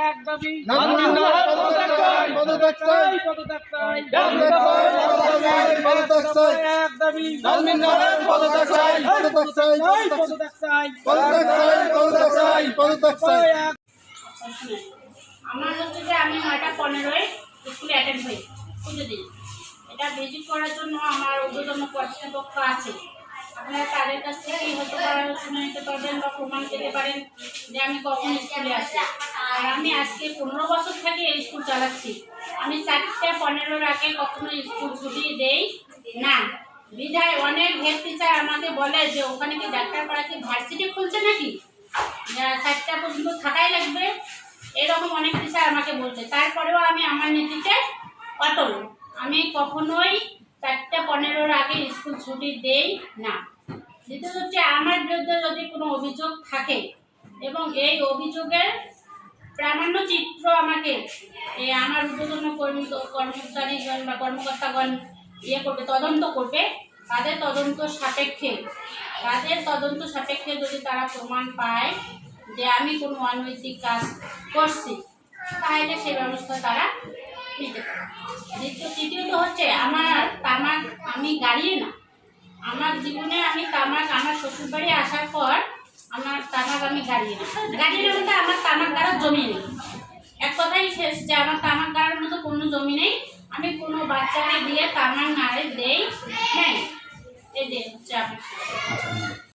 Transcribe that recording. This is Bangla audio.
এক দাবি পদত্যাগ চাই, পদত্যাগ চাই। পদত্যাগ চাই পদত্যাগ চাই, পদত্যাগ চাই। এক দাবি পদত্যাগ চাই, পদত্যাগ চাই, পদত্যাগ চাই পদত্যাগ চাই, পদত্যাগ চাই, পদত্যাগ চাই। আমার হচ্ছে যে আমি নয়টা পনেরোয় স্কুলে অ্যাটেন্ড হই পুজো দিন এটা ভিজিট করার জন্য আমার ঊর্ধ্বতন কর্তৃপক্ষ আছে আপনারা তাদের কাছ থেকেই হতে পারে শুনে নিতে পারবেন বা প্রমাণ পেতে পারেন যে আমি কখন স্কুলে আসি আর আমি আজকে পনেরো বছর থেকে স্কুল চালাচ্ছি। আমি চারটে পনেরোর আগে কখনো স্কুল ছুটি দেই না। বিধায় অনেক হেড টিচার আমাকে বলে যে, ওখানে কি ডাক্তার পাড়াতে ভার্সিটি খুলছে নাকি? চারটা পর্যন্ত থাকাই লাগবে। এরকম অনেক টিচার আমাকে বলছে। তারপরেও আমি আমার নীতিতে অটল। আমি কখনোই চারটে পনেরোর আগে স্কুল ছুটি দেই না। দ্বিতীয় হচ্ছে, আমার বিরুদ্ধে যদি কোনো অভিযোগ থাকে এবং এই অভিযোগের প্রামাণ্য চিত্র আমাকে আমার ঊর্ধ্বতন কর্মী কর্মচারীগণ বা কর্মকর্তাগণ ইয়ে করবে, তদন্ত করবে। তাদের তদন্ত সাপেক্ষে, তাদের তদন্ত সাপেক্ষে যদি তারা প্রমাণ পায় যে আমি কোনো অনৈতিক কাজ করছি, তাহলে সেই ব্যবস্থা তারা নিতে পারে। দ্বিতীয়, তৃতীয়ত হচ্ছে আমার তামাক আমি গাড়িয়ে না। আমার জীবনে আমি তামাক আমার শ্বশুরবাড়ি আসার পর তামাক আমি গাড়িয়ে না বলতে আমার তামাক গাড়ার জমি নেই। এক কথাই শেষ যে আমার তামাক গাড়ার মতো কোনো জমি নেই। আমি কোনো বাচ্চাকে দিয়ে তামাক নাড়ে দেই। হ্যাঁ